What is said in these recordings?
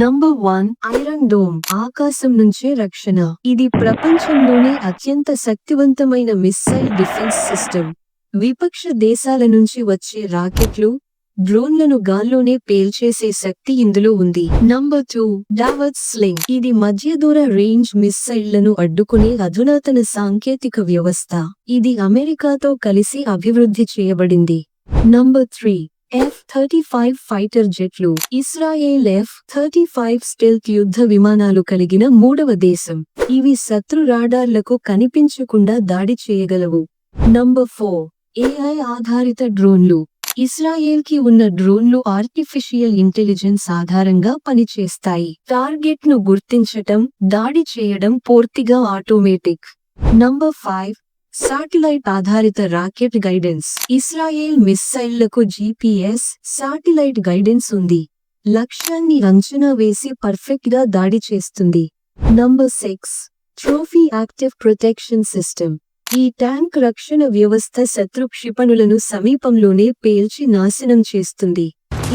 Number one iron dome ఆకాశం నుంచే రక్షణ. ఇది ప్రపంచంలోనే అత్యంత శక్తివంతమైన మిస్సైల్ డిఫెన్స్ సిస్టమ్. విపక్ష దేశాల నుంచి వచ్చే రాకెట్లు డ్రోన్లను గాల్లోనే పేల్చేసే శక్తి ఇందులో ఉంది. నంబర్ టూ డావత్ స్లింగ్ ఇది మధ్యదూర రేంజ్ మిస్సైళ్ళను అడ్డుకునే అధునాతన సాంకేతిక వ్యవస్థ. ఇది అమెరికాతో కలిసి అభివృద్ధి చేయబడింది. Number three F thirty five fighter జెట్లు Israel F thirty five stealth యుద్ధ విమానాలు కలిగిన మూడవ దేశం. ఇవి శత్రు రాడార్లకు కనిపించకుండా దాడి చేయగలవు. నంబర్ ఫోర్ ఏఐ ఆధారిత డ్రోన్లు. ఇస్రాయేల్కి ఉన్న డ్రోన్లు ఆర్టిఫిషియల్ ఇంటెలిజెన్స్ ఆధారంగా పనిచేస్తాయి. టార్గెట్ను గుర్తించటం దాడి చేయడం పూర్తిగా ఆటోమేటిక్. నంబర్ ఫైవ్ శాటిలైట్ ఆధారిత రాకెట్ గైడెన్స్. ఇస్రాయేల్ మిస్సైళ్ళకు జీపీఎస్ శాటిలైట్ గైడెన్స్ ఉంది. లక్ష్యాన్ని అంచనా వేసి పర్ఫెక్ట్గా దాడి చేస్తుంది. Number six trophy active protection system ఈ ట్యాంక్ రక్షణ వ్యవస్థ శత్రు క్షిపణులను సమీపంలోనే పేల్చి నాశనం చేస్తుంది.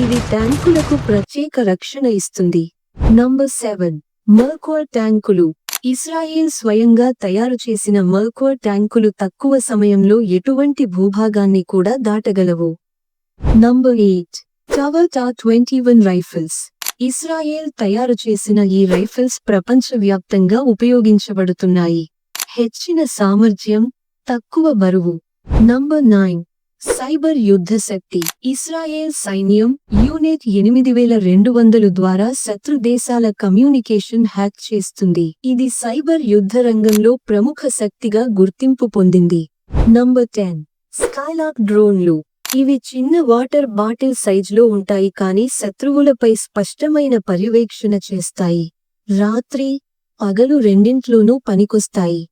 ఇది ట్యాంకులకు ప్రత్యేక రక్షణ ఇస్తుంది. నంబర్ సెవెన్ మర్కోర్ ట్యాంకులు. ఇస్రాయేల్ స్వయంగా తయారు చేసిన మర్కోర్ ట్యాంకులు తక్కువ సమయంలో ఎటువంటి భూభాగాన్ని కూడా దాటగలవు. Number eight Tavor TAR twenty one rifles Israel తయారు చేసిన ఈ రైఫిల్స్ ప్రపంచవ్యాప్తంగా ఉపయోగించబడుతున్నాయి. హెచ్చిన సామర్థ్యం తక్కువ బరువు. నంబర్ నైన్ సైబర్ యుద్ధ శక్తి. ఇస్రాయేల్ సైన్యం యూనిట్ ఎనిమిది వేల రెండు వందలు ద్వారా శత్రు దేశాల కమ్యూనికేషన్ హ్యాక్ చేస్తుంది. ఇది సైబర్ యుద్ధ రంగంలో ప్రముఖ శక్తిగా గుర్తింపు పొందింది. Number ten. స్కైలాక్ డ్రోన్లు. ఇవి చిన్న వాటర్ బాటిల్ సైజులో ఉంటాయి కానీ శత్రువులపై స్పష్టమైన పర్యవేక్షణ చేస్తాయి. రాత్రి పగలు రెండింట్లోనూ పనికొస్తాయి.